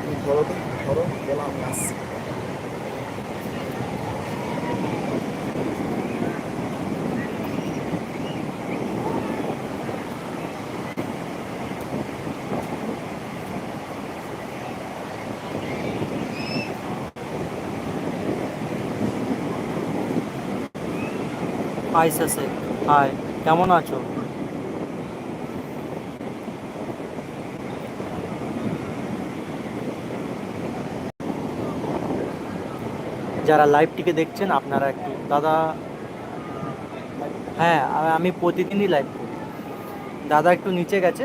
তুমি ধরো তো বলো আমি আসছি। হাই হাই কেমন আছো? যারা লাইভটিকে দেখছেন, আপনারা একটু, দাদা হ্যাঁ আমি প্রতিদিনই লাইভ করি। দাদা একটু নিচে গেছে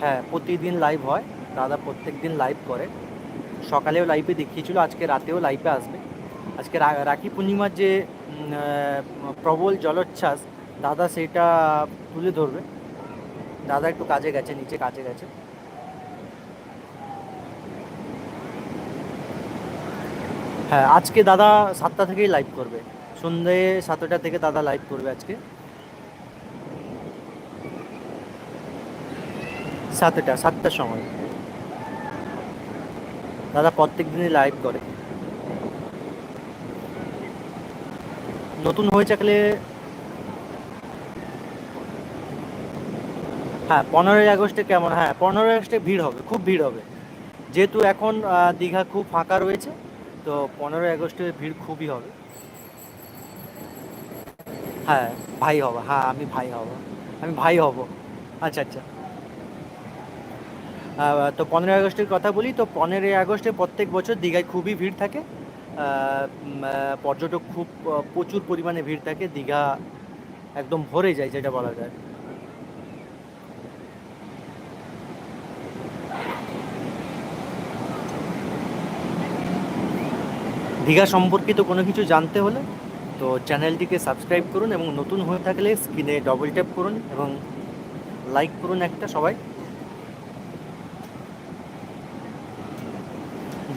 হ্যাঁ প্রতিদিন লাইভ হয়। দাদা প্রত্যেক দিন লাইভ করে। সকালেও লাইভে দেখিয়েছিল, আজকে রাতেও লাইভে আসবে। আজকে রাখি পূর্ণিমার যে প্রবল জলোচ্ছ্বাস, দাদা সেটা তুলে ধরবে। দাদা একটু কাজে গেছে, নিচে কাজে গেছে। হ্যাঁ আজকে দাদা সাতটা থেকেই লাইভ করবে। সন্ধে সাতটা থেকে দাদা লাইভ করবে আজকে। সাতটা, সাতটার সময়। দাদা প্রত্যেক দিনই লাইভ করে। নতুন হয়ে থাকলে হ্যাঁ পনেরোই আগস্টে কেমন? হ্যাঁ পনেরোই আগস্টে ভিড় হবে, খুব ভিড় হবে। যেহেতু এখন দীঘা খুব ফাঁকা রয়েছে। তো পনেরোই আগস্টে ভিড় খুবই হবে। হ্যাঁ ভাই হব হ্যাঁ আমি ভাই হব, আমি ভাই হব। আচ্ছা আচ্ছা। তো পনেরোই আগস্টের কথা বলি, তো পনেরোই আগস্টে প্রত্যেক বছর দীঘায় খুবই ভিড় থাকে। পর্যটক খুব প্রচুর পরিমাণে ভিড় থাকে, দীঘা একদম ভরে যায়, যেটা বলা যায়। দীঘা সম্পর্কিত কোনো কিছু জানতে হলে তো চ্যানেলটিকে সাবস্ক্রাইব করুন এবং নতুন হয়ে থাকলে স্ক্রিনে ডবল ট্যাপ করুন এবং লাইক করুন একটা সবাই।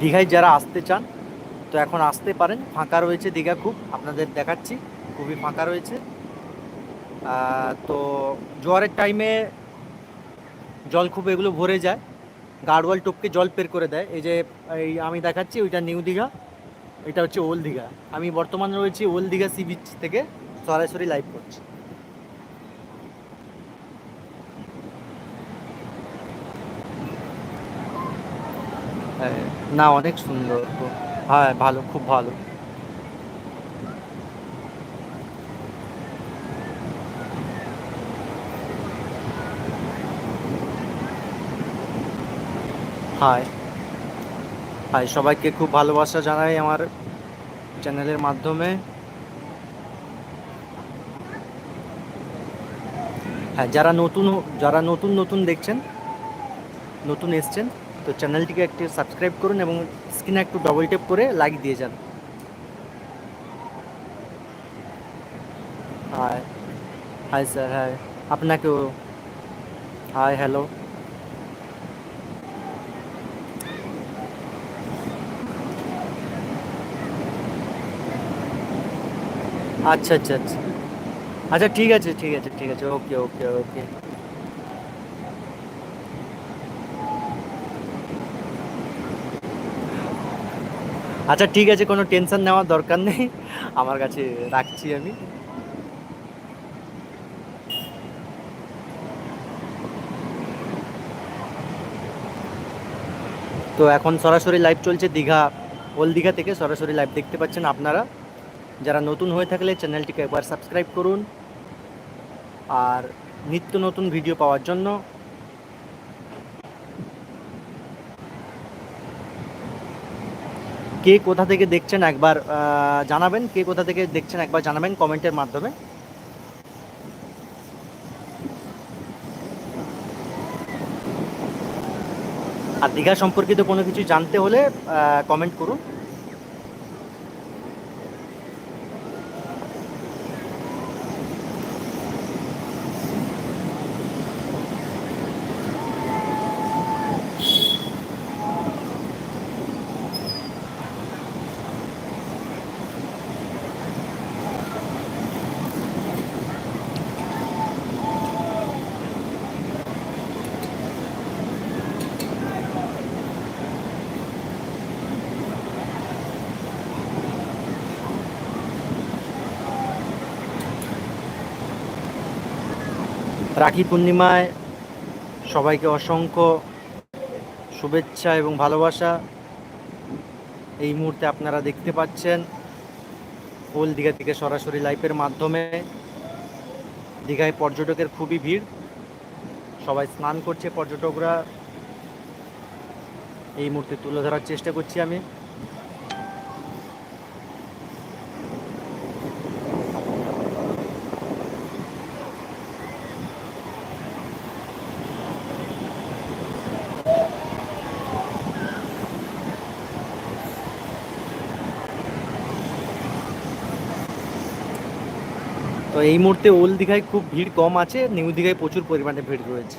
দীঘায় যারা আসতে চান, তো এখন আসতে পারেন। ফাঁকা রয়েছে দীঘা খুব, আপনাদের দেখাচ্ছি, খুবই ফাঁকা রয়েছে। তো জোয়ারের টাইমে জল খুব এগুলো ভরে যায়। গাড়ওয়াল টপকে জল বের করে দেয়। এই যে, এই আমি দেখাচ্ছি, ওইটা নিউ দীঘা। এটা হচ্ছে ওল্ড দীঘা। আমি বর্তমানে রয়েছি ওল্ড দীঘা সি বিচ থেকে সরাসরি লাইভ করছি। হ্যাঁ, না অনেক সুন্দর। হ্যাঁ ভালো খুব ভালো। হাই হাই সবাইকে খুব ভালোবাসা জানাই আমার চ্যানেলের মাধ্যমে। হ্যাঁ যারা নতুন যারা নতুন নতুন দেখছেন, নতুন এসছেন, তো চ্যানেলটিকে একটু সাবস্ক্রাইব করুন এবং স্ক্রিনে একটু ডবল টেপ করে লাইক দিয়ে যান। হাই হাই স্যার হাই আপনাকেও। হাই হ্যালো আচ্ছা আচ্ছা আচ্ছা। আচ্ছা ঠিক আছে ঠিক আছে ঠিক আছে। ওকে ওকে ওকে। আচ্ছা ঠিক আছে, কোনো টেনশন নেওয়ার দরকার নেই। আমার কাছে রাখছি আমি। তো এখন সরাসরি লাইভ চলছে দীঘা ওল দীঘা থেকে সরাসরি লাইভ দেখতে পাচ্ছেন আপনারা। যারা নতুন হয়ে থাকলে চ্যানেলটিকে একবার সাবস্ক্রাইব করুন আর নিত্য নতুন ভিডিও পাওয়ার জন্য কে কোথা থেকে দেখছেন একবার জানাবেন। কে কোথা থেকে দেখছেন একবার জানাবেন কমেন্টের মাধ্যমে। আর দীঘা সম্পর্কিত কোনো কিছু জানতে হলে কমেন্ট করুন। রাখি পূর্ণিমায় সবাইকে অসংখ্য শুভেচ্ছা এবং ভালোবাসা। এই মুহূর্তে আপনারা দেখতে পাচ্ছেন ওল দীঘা থেকে সরাসরি লাইভের মাধ্যমে। দীঘায় পর্যটকের খুবই ভিড়। সবাই স্নান করছে পর্যটকরা। এই মুহূর্তে তুলে ধরার চেষ্টা করছি আমি। এই মুহূর্তে ওল্ড দীঘায় খুব ভিড় কম আছে, নিউ দীঘায় প্রচুর পরিমাণে ভিড় রয়েছে।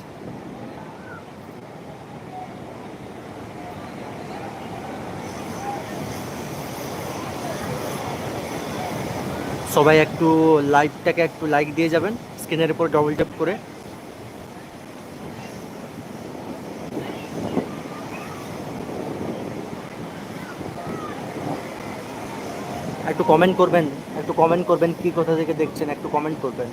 সবাই একটু লাইভটাকে একটু লাইক দিয়ে যাবেন, স্ক্রিনের উপর ডবল ট্যাপ করে। একটু কমেন্ট করবেন। একটু কমেন্ট করবেন কি কোথা থেকে দেখছেন একটু কমেন্ট করবেন।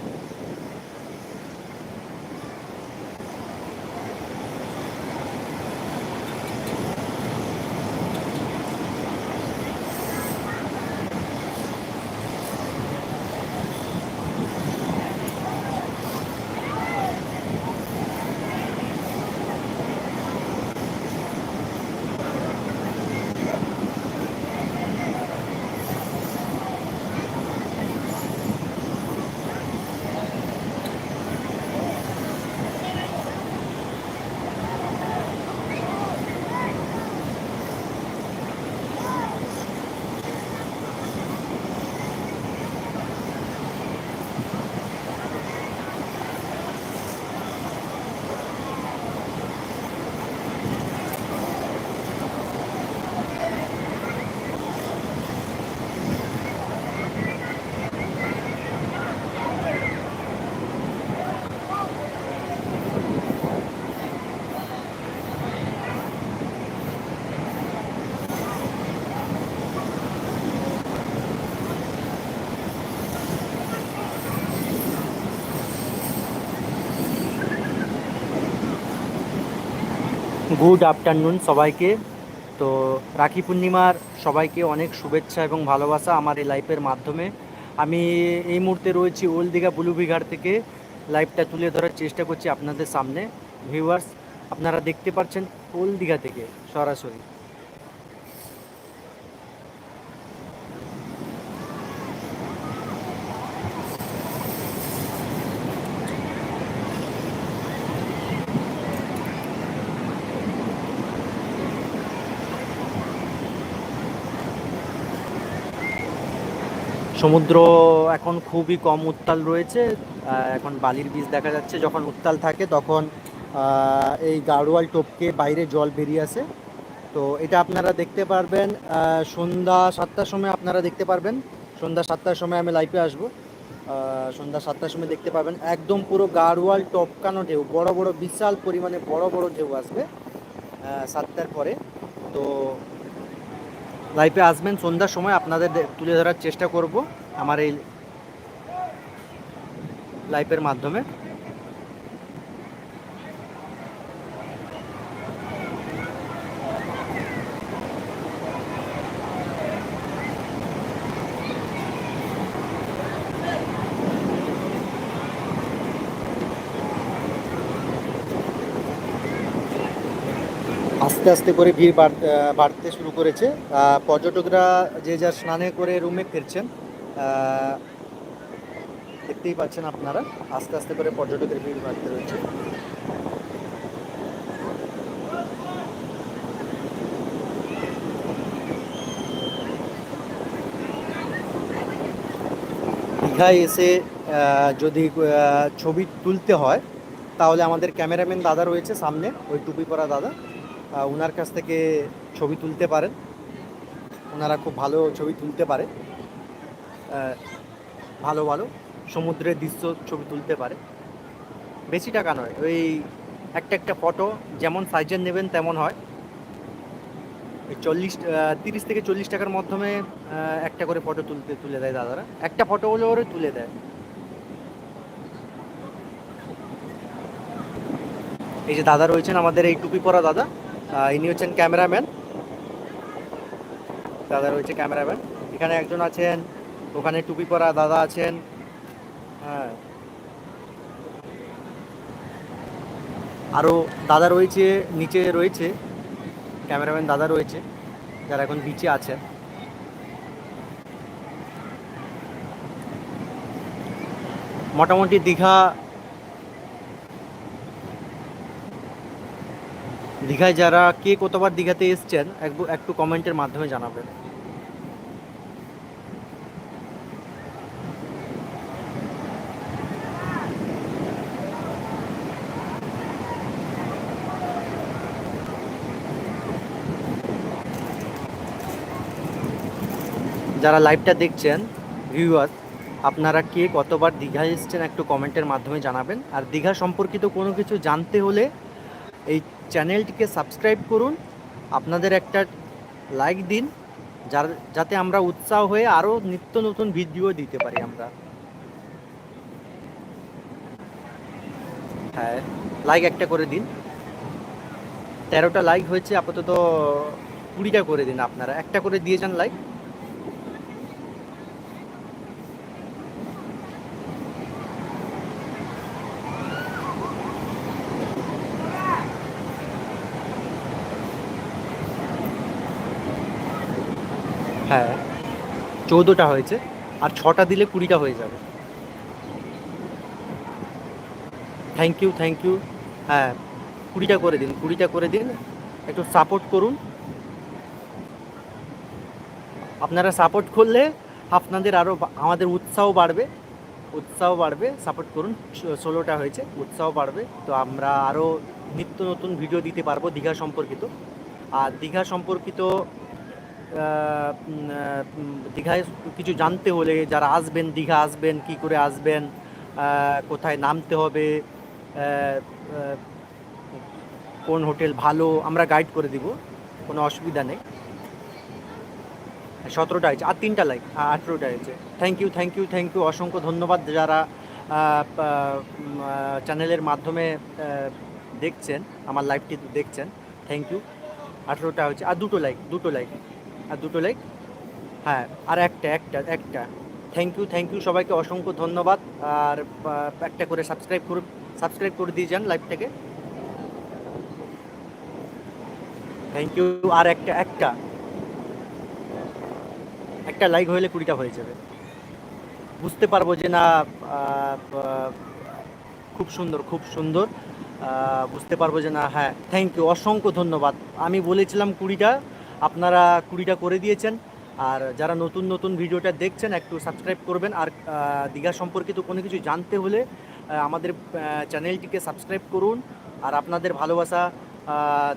গুড আফটারনুন সবাইকে। তো রাখি পূর্ণিমার সবাইকে অনেক শুভেচ্ছা এবং ভালোবাসা আমার এই লাইফের মাধ্যমে। আমি এই মুহূর্তে রয়েছি ওল্ড দীঘা বুলুবিঘাট থেকে। লাইভটা তুলে ধরার চেষ্টা করছি আপনাদের সামনে। ভিউয়ার্স, আপনারা দেখতে পাচ্ছেন ওল্ড দীঘা থেকে সরাসরি। সমুদ্র এখন খুবই কম উত্তাল রয়েছে। এখন বালির বীজ দেখা যাচ্ছে, যখন উত্তাল থাকে তখন এই গাড়োয়াল টোপকে বাইরে জল বেরিয়ে আসে। তো এটা আপনারা দেখতে পারবেন সন্ধ্যা সাতটার সময় আপনারা দেখতে পারবেন। সন্ধ্যা সাতটার সময় আমি লাইভে আসব। সন্ধ্যা সাতটার সময় দেখতে পাবেন, একদম পুরো গাড়োয়াল টপকানো ঢেউ, বড় বড় বিশাল পরিমাণে বড় বড় ঢেউ আসবে সাতটার পরে। তো লাইফে আসবেন, সন্ধ্যার সময় আপনাদের তুলে ধরার চেষ্টা করব। আমার এই লাইভের মাধ্যমে। আস্তে আস্তে করে ভিড় বাড়- বাড়তে শুরু করেছে। পর্যটকরা যে যা স্নানে করে রুমে ফিরছেন দেখতেই পাচ্ছেন আপনারা। আস্তে আস্তে করে পর্যটকের ভিড় বাড়তে রয়েছে। দীঘায় এসে যদি ছবি তুলতে হয়, তাহলে আমাদের ক্যামেরাম্যান দাদা রয়েছে সামনে, ওই টুপি পরা দাদা। ওনার কাছ থেকে ছবি তুলতে পারেন। ওনারা খুব ভালো ছবি তুলতে পারে। ভালো ভালো সমুদ্রের দৃশ্য ছবি তুলতে পারে। বেশি টাকা নয়, ওই একটা একটা ফটো যেমন সাইজের নেবেন তেমন হয়। চল্লিশ তিরিশ থেকে চল্লিশ টাকার মাধ্যমে একটা করে ফটো তুলতে, তুলে দেয় দাদারা। একটা ফটো হলে ওরে তুলে দেয়। এই যে দাদা রয়েছেন আমাদের এই টুপি পরা দাদা ইনি হচ্ছেন ক্যামেরাম্যান দাদা রয়েছে ক্যামেরাম্যান এখানে একজন আছেন ওখানে টুপি পরা দাদা আছেন। হ্যাঁ। আরও দাদা রয়েছে, নিচে রয়েছে। ক্যামেরাম্যান দাদা রয়েছে, যারা এখন বিচে আছেন। মোটামুটি দীঘা, দীঘায় যারা কে কতবার দীঘাতে এসছেন একটু একটু কমেন্টের মাধ্যমে জানাবেন। যারা লাইভটা দেখছেন ভিউয়ার আপনারা কে কতবার দীঘা এসেছেন একটু কমেন্টের মাধ্যমে জানাবেন। আর দীঘা সম্পর্কিত কোনো কিছু জানতে হলে এই চ্যানেলটিকে সাবস্ক্রাইব করুন। আপনাদের একটা লাইক দিন, যার, যাতে আমরা উৎসাহ হয়ে আরও নিত্য নতুন ভিডিও দিতে পারি আমরা। হ্যাঁ লাইক একটা করে দিন। তেরোটা লাইক হয়েছে, আপাতত কুড়িটা করে দিন আপনারা। একটা করে দিয়ে যান লাইক হ্যাঁ চৌদ্দটা হয়েছে, আর ছটা দিলে কুড়িটা হয়ে যাবে। থ্যাংক ইউ থ্যাংক ইউ হ্যাঁ কুড়িটা করে দিন, কুড়িটা করে দিন। একটু সাপোর্ট করুন। আপনারা সাপোর্ট করলে আপনাদের আরও আমাদের উৎসাহ বাড়বে। উৎসাহ বাড়বে সাপোর্ট করুন। ষোলোটা হয়েছে, উৎসাহ বাড়বে। তো আমরা আরও নিত্য নতুন ভিডিও দিতে পারব দীঘা সম্পর্কিত। আর দীঘা সম্পর্কিত দীঘায় কিছু জানতে হলে যারা আসবেন, দীঘা আসবেন, কি করে আসবেন কোথায় নামতে হবে কোন হোটেল ভালো, আমরা গাইড করে দিব, কোনো অসুবিধা নেই। সতেরোটা হয়েছে, আর তিনটা লাইক আঠেরোটা হয়েছে। Thank you thank you thank you অসংখ্য ধন্যবাদ যারা চ্যানেলের মাধ্যমে দেখছেন, আমার লাইভটি দেখছেন। থ্যাংক ইউ আঠেরোটা হচ্ছে আর দুটো লাইক দুটো লাইক আর দুটো লাইক হ্যাঁ আর একটা একটা একটা। থ্যাংক ইউ থ্যাংক ইউ সবাইকে অসংখ্য ধন্যবাদ। আর একটা করে সাবস্ক্রাইব করুন সাবস্ক্রাইব করে দিয়ে যান লাইভটাকে থ্যাংক ইউ আর একটা একটা। একটা লাইক হলে কুড়িটা হয়ে যাবে। বুঝতে পারব যে না খুব সুন্দর খুব সুন্দর। বুঝতে পারব যে না হ্যাঁ থ্যাংক ইউ অসংখ্য ধন্যবাদ। আমি বলেছিলাম কুড়িটা। আপনারা কুড়িটা করে দিয়েছেন। আর যারা নতুন নতুন ভিডিওটা দেখছেন, একটু সাবস্ক্রাইব করবেন। আর দীঘা সম্পর্কিত কোনো কিছু জানতে হলে আমাদের চ্যানেলটিকে সাবস্ক্রাইব করুন। আর আপনাদের ভালোবাসা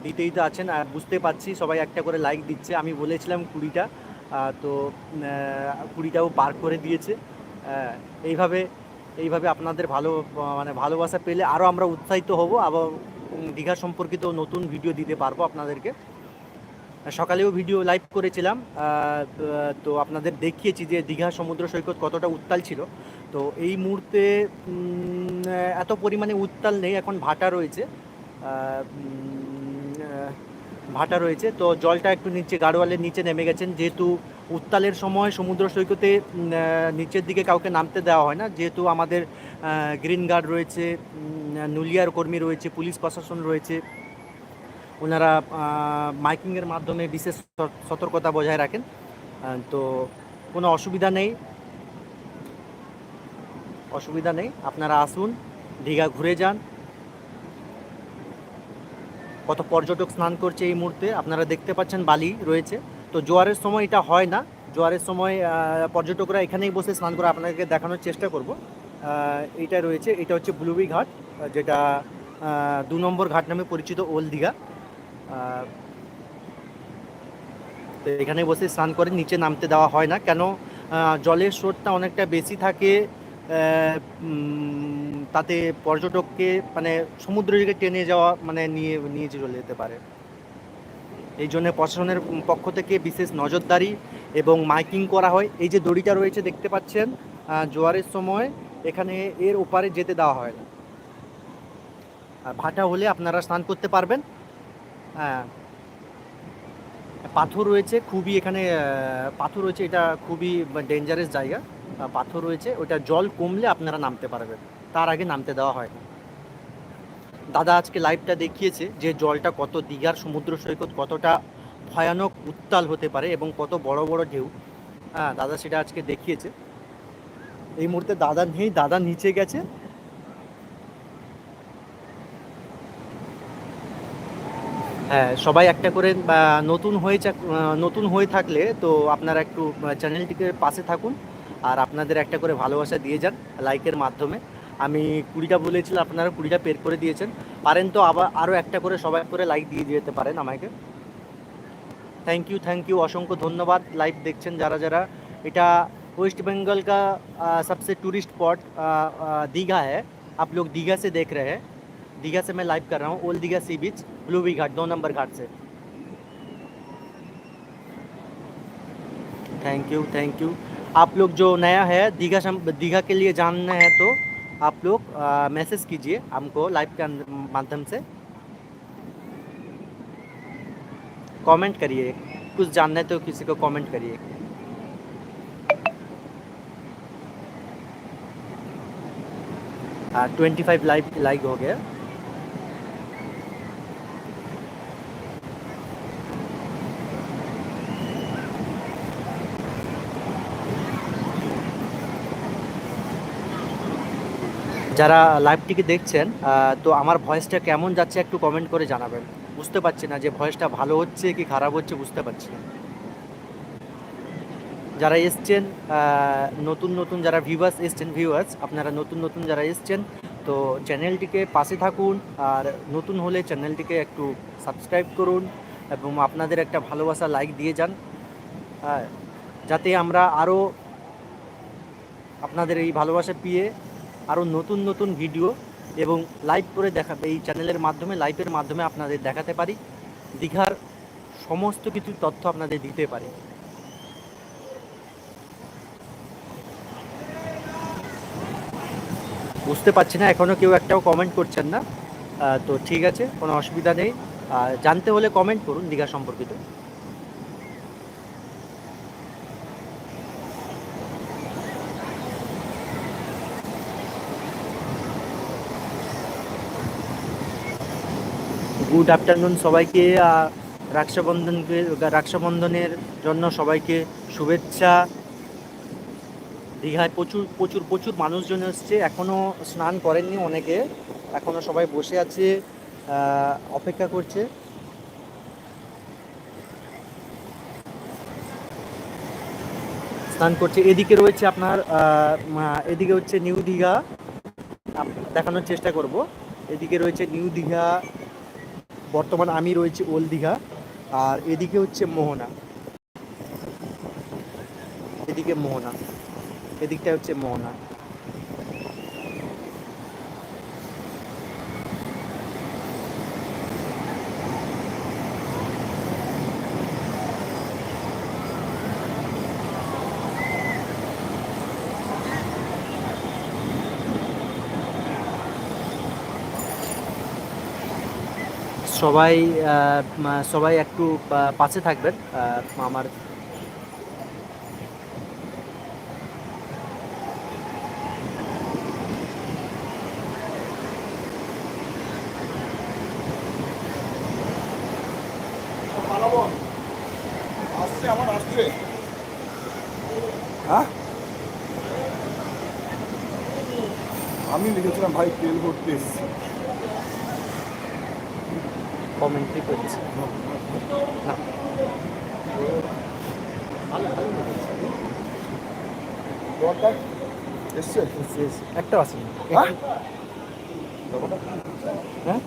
দিতেই তো আছেন। আর বুঝতে পারছি সবাই একটা করে লাইক দিচ্ছে। আমি বলেছিলাম কুড়িটা। তো কুড়িটাও পার করে দিয়েছে। এইভাবে এইভাবে আপনাদের ভালো মানে ভালোবাসা পেলে আরও আমরা উৎসাহিত হব। আবার দীঘা সম্পর্কিত নতুন ভিডিও দিতে পারব আপনাদেরকে। সকালেও ভিডিও লাইভ করেছিলাম তো আপনাদের দেখিয়েছি যে দীঘা সমুদ্র সৈকত কতটা উত্তাল ছিল। তো এই মুহূর্তে এত পরিমাণে উত্তাল নেই, এখন ভাটা রয়েছে। ভাটা রয়েছে। তো জলটা একটু নিচে গাড়োয়ালের নিচে নেমে গেছেন। যেহেতু উত্তালের সময় সমুদ্র সৈকতে নিচের দিকে কাউকে নামতে দেওয়া হয় না, যেহেতু আমাদের গ্রিন গার্ড রয়েছে নুলিয়ার কর্মী রয়েছে, পুলিশ প্রশাসন রয়েছে। ওনারা মাইকিংয়ের মাধ্যমে বিশেষ সতর্কতা বজায় রাখেন। তো কোনো অসুবিধা নেই। অসুবিধা নেই। আপনারা আসুন, দীঘা ঘুরে যান। কত পর্যটক স্নান করছে এই মুহূর্তে, আপনারা দেখতে পাচ্ছেন বালি রয়েছে। তো জোয়ারের সময় এটা হয় না। জোয়ারের সময় পর্যটকরা এখানেই বসে স্নান করে আপনাদেরকে দেখানোর চেষ্টা করব। এটা রয়েছে, এটা হচ্ছে ব্লুবি ঘাট, যেটা দু নম্বর ঘাট নামে পরিচিত ওল দীঘা। তো এখানে বসে স্নান করে নিচে নামতে দেওয়া হয় না। কেন? জলের স্রোতটা অনেকটা বেশি থাকে তাতে পর্যটককে মানে সমুদ্র দিকে টেনে যাওয়া মানে নিয়ে নিয়ে চলে যেতে পারে। এই জন্য প্রশাসনের পক্ষ থেকে বিশেষ নজরদারি এবং মাইকিং করা হয়। এই যে দড়িটা রয়েছে, দেখতে পাচ্ছেন জোয়ারের সময় এখানে এর ওপারে যেতে দেওয়া হয় না। আর ভাটা হলে আপনারা স্নান করতে পারবেন। পাথর রয়েছে, খুবই এখানে পাথর রয়েছে, এটা খুবই ডেঞ্জারাস জায়গা। পাথর রয়েছে, ওটা জল কমলে আপনারা নামতে পারবেন, তার আগে নামতে দেওয়া হয় না। দাদা আজকে লাইভটা দেখিয়েছে যে জলটা কত দীঘার সমুদ্র সৈকত, কতটা ভয়ানক উত্তাল হতে পারে এবং কত বড় বড় ঢেউ। হ্যাঁ দাদা সেটা আজকে দেখিয়েছে। এই মুহূর্তে দাদা নেই, দাদা নিচে গেছে। হ্যাঁ সবাই একটা করে বা, নতুন হয়ে চাক- আহ, নতুন হয়ে থাকলে তো আপনারা একটু আহ, চ্যানেলটিকে পাশে থাকুন আর আপনাদের একটা করে ভালোবাসা দিয়ে যান লাইকের মাধ্যমে আমি কুড়িটা বলেছিলাম আপনারা কুড়িটা পের করে দিয়েছেন পারেন তো আবার আরও একটা করে সবাই করে লাইক দিয়ে যেতে পারেন আমাকে থ্যাংক ইউ থ্যাংক ইউ অসংখ্য ধন্যবাদ লাইভ দেখছেন যারা যারা এটা वेस्ट बंगाल का आ, सबसे टूरिस्ट स्पॉट दीघा है आप लोग दीघा से देख रहे हैं दीघा से मैं लाइव कर रहा हूँ ओल्ड दीघा सी बीच ब्लू वी घाट, दो नंबर घाट से। थैंक यू थैंक यू आप लोग जो नया है, दीघा दीघा के लिए जानना है तो आप लोग मैसेज कीजिए हमको लाइव के माध्यम से। कमेंट करिए। कुछ जानना है तो किसी को कमेंट करिए। ट्वेंटी फाइव लाइक लाइक हो गया। যারা লাইভটিকে দেখছেন তো আমার ভয়েসটা কেমন যাচ্ছে একটু কমেন্ট করে জানাবেন। বুঝতে পারছি না যে ভয়েসটা ভালো হচ্ছে কি খারাপ হচ্ছে বুঝতে পারছি না। যারা এসছেন নতুন নতুন যারা ভিউয়ার্স এসছেন ভিউয়ার্স আপনারা নতুন নতুন যারা এসছেন, তো চ্যানেলটিকে পাশে থাকুন, আর নতুন হলে চ্যানেলটিকে একটু সাবস্ক্রাইব করুন এবং আপনাদের একটা ভালোবাসা লাইক দিয়ে যান। যাতে আমরা আরও আপনাদের এই ভালোবাসা পেয়ে আরও নতুন নতুন ভিডিও এবং লাইভ করে দেখা এই চ্যানেলের মাধ্যমে লাইভের মাধ্যমে আপনাদের দেখাতে পারি। দীঘার সমস্ত কিছু তথ্য আপনাদের দিতে পারি। বুঝতে পারছি না এখনও কেউ একটাও কমেন্ট করছেন না। তো ঠিক আছে, কোনো অসুবিধা নেই। জানতে হলে কমেন্ট করুন দীঘা সম্পর্কিত। গুড আফটারনুন সবাইকে রাক্ষাবন্ধনকে রাক্ষাবন্ধনের জন্য সবাইকে শুভেচ্ছা। দীঘায় প্রচুর প্রচুর প্রচুর মানুষজন এসছে এখনও স্নান করেননি অনেকে এখনও সবাই বসে আছে অপেক্ষা করছে। স্নান করছে। এদিকে রয়েছে আপনার এদিকে হচ্ছে নিউ দীঘা দেখানোর চেষ্টা করব। এদিকে রয়েছে নিউ দীঘা বর্তমান আমি রয়েছি ওল দীঘা আর এদিকে হচ্ছে মোহনা। এদিকে মোহনা এদিকটা হচ্ছে মোহনা। সবাই সবাই একটু পাশে থাকবেন আমার হ্যাঁ? আমি লিখেছিলাম ভাই তেল ভর্তি এসছি। কমেন্ট্রি করছে। না। একটাও আসেনি। হ্যাঁ? হ্যাঁ?